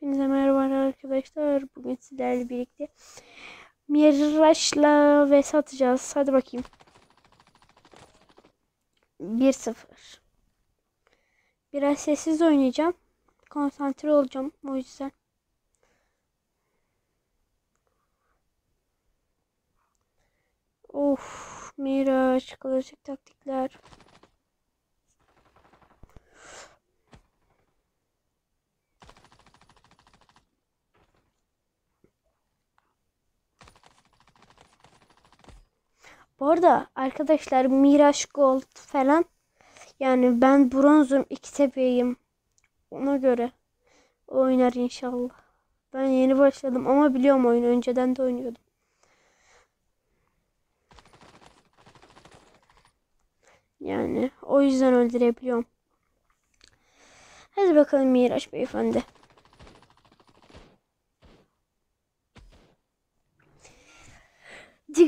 Hepinize merhaba arkadaşlar. Bugün sizlerle birlikte Miraç'la vs atacağız. Hadi bakayım. 1-0. Biraz sessiz oynayacağım. Konsantre olacağım o yüzden. Of, Miraç, klasik taktikler. Bu arada arkadaşlar Miraç Gold falan yani ben bronzum iki seviyeyim. Ona göre oynar inşallah. Ben yeni başladım ama biliyorum oyunu önceden de oynuyordum. Yani o yüzden öldürebiliyorum. Hadi bakalım Miraç beyefendi.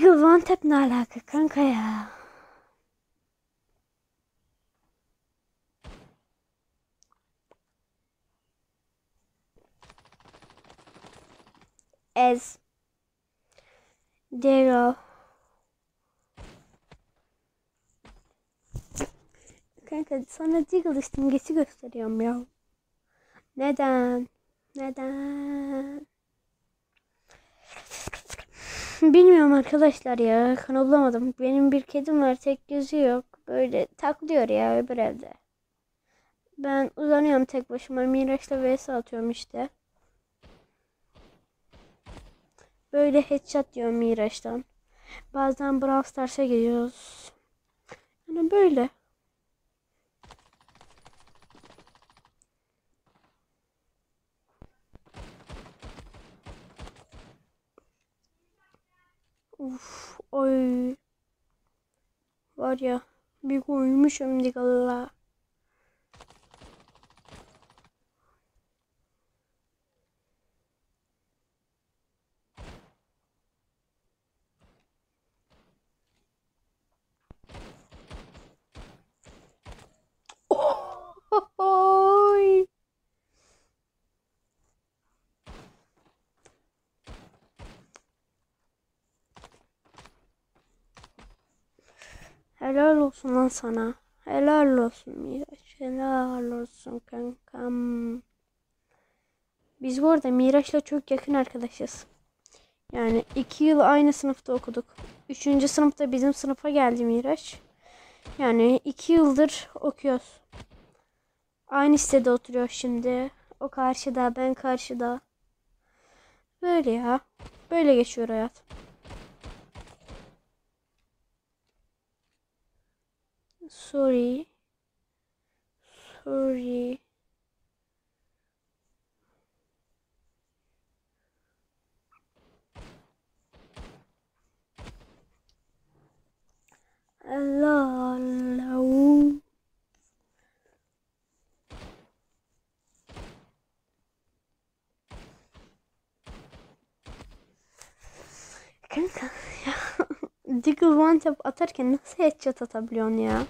One Tap ne alaka kanka ya? Ez. Daryl. Kanka sana Diggle istimgesi gösteriyorum ya. Neden? Neden? Bilmiyorum arkadaşlar ya. Kanı bulamadım. Benim bir kedim var. Tek gözü yok. Böyle taklıyor ya öbür evde. Ben uzanıyorum tek başıma. Miraç'la vs atıyorum işte. Böyle headshot diyorum Miraç'tan. Bazen Brawl Stars'a geliyoruz. Yani böyle. Uf, oy. Var ya bir koymuşum digalla. Oy. Helal olsun lan sana. Helal olsun Miraç. Helal olsun kankam. Biz bu arada Miraç'la çok yakın arkadaşız. Yani iki yıl aynı sınıfta okuduk. Üçüncü sınıfta bizim sınıfa geldi Miraç. Yani iki yıldır okuyoruz. Aynı sitede oturuyor şimdi. O karşıda, ben karşıda. Böyle ya. Böyle geçiyor hayat. Sorry. Sorry. Allah Allah. Kanka ya. Diggle one tap atarken nasıl headshot atabiliyorsun ya?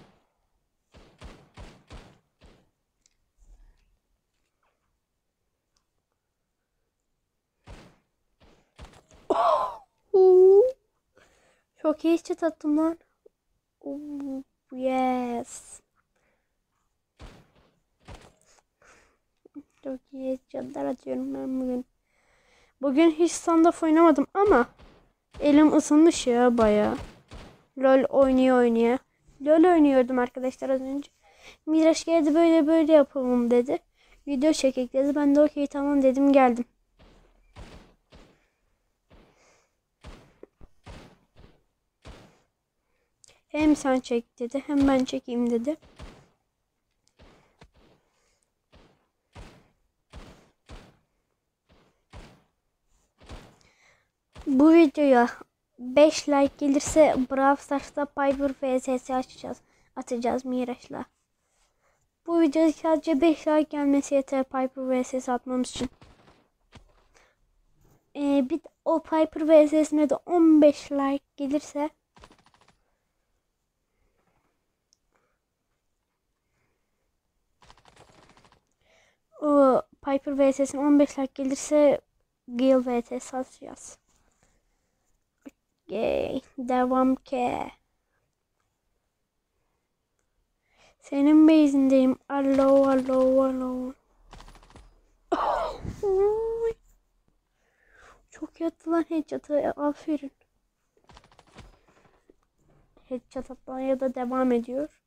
Çok iyi headshot attım lan. Oo, yes. Çok iyi headshotlar atıyorum ben bugün. Bugün hiç standoff oynamadım ama elim ısınmış ya baya. LOL oynuyor oynuyor. LOL oynuyordum arkadaşlar az önce. Miraç geldi böyle böyle yapalım dedi. Video çekek dedi. Ben de okey tamam dedim geldim. Hem sen çek dedi hem ben çekeyim dedi. Bu videoya 5 like gelirse Brawl Stars'ta Piper vs açacağız. Atacağız Miraç'la. Bu videoya sadece 5 like gelmesi yeter Piper vs atmamız için. Ee, bir o Piper vs'sine de 15 like gelirse o Piper VT'sine 15 like gelirse Gale VT atacağız. Okey. Devam ke. Senin base'indeyim. Alo alo alo. Oy. Çok yattı lan headshot'a. Aferin. Headshot atmaya da devam ediyor.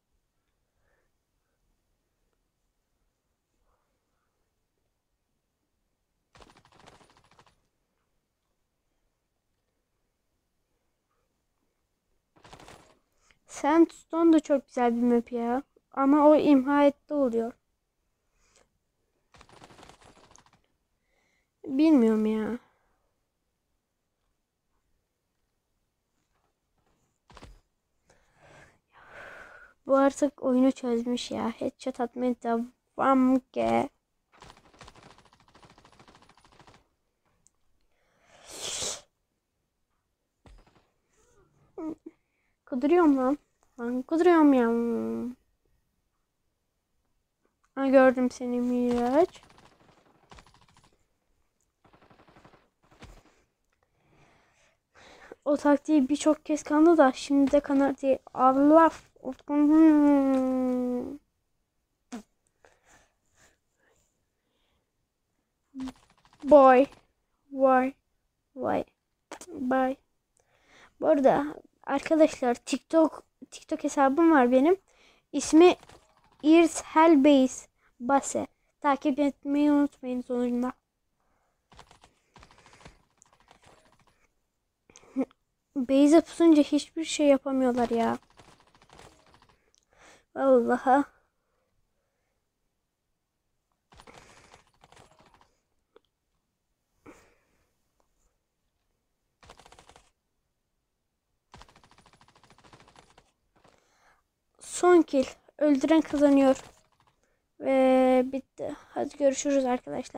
Sandstone da çok güzel bir map ya. Ama o imha etti oluyor. Bilmiyorum ya. Bu artık oyunu çözmüş ya. Headshot atmaya devam ki. Kuduruyorum lan. Lan kuduruyorum ya. Ha, gördüm seni Miraç. O taktiği birçok kez kandı da şimdi de kanar diye. Allah. Boy. Why? Why? Bye. Bu arada arkadaşlar TikTok TikTok hesabım var benim. İsmi Ears Hellbase Base. Takip etmeyi unutmayın sonunda. Base'e pusunca hiçbir şey yapamıyorlar ya. Vallahi. Son kill. Öldüren kazanıyor. Ve bitti. Hadi görüşürüz arkadaşlar.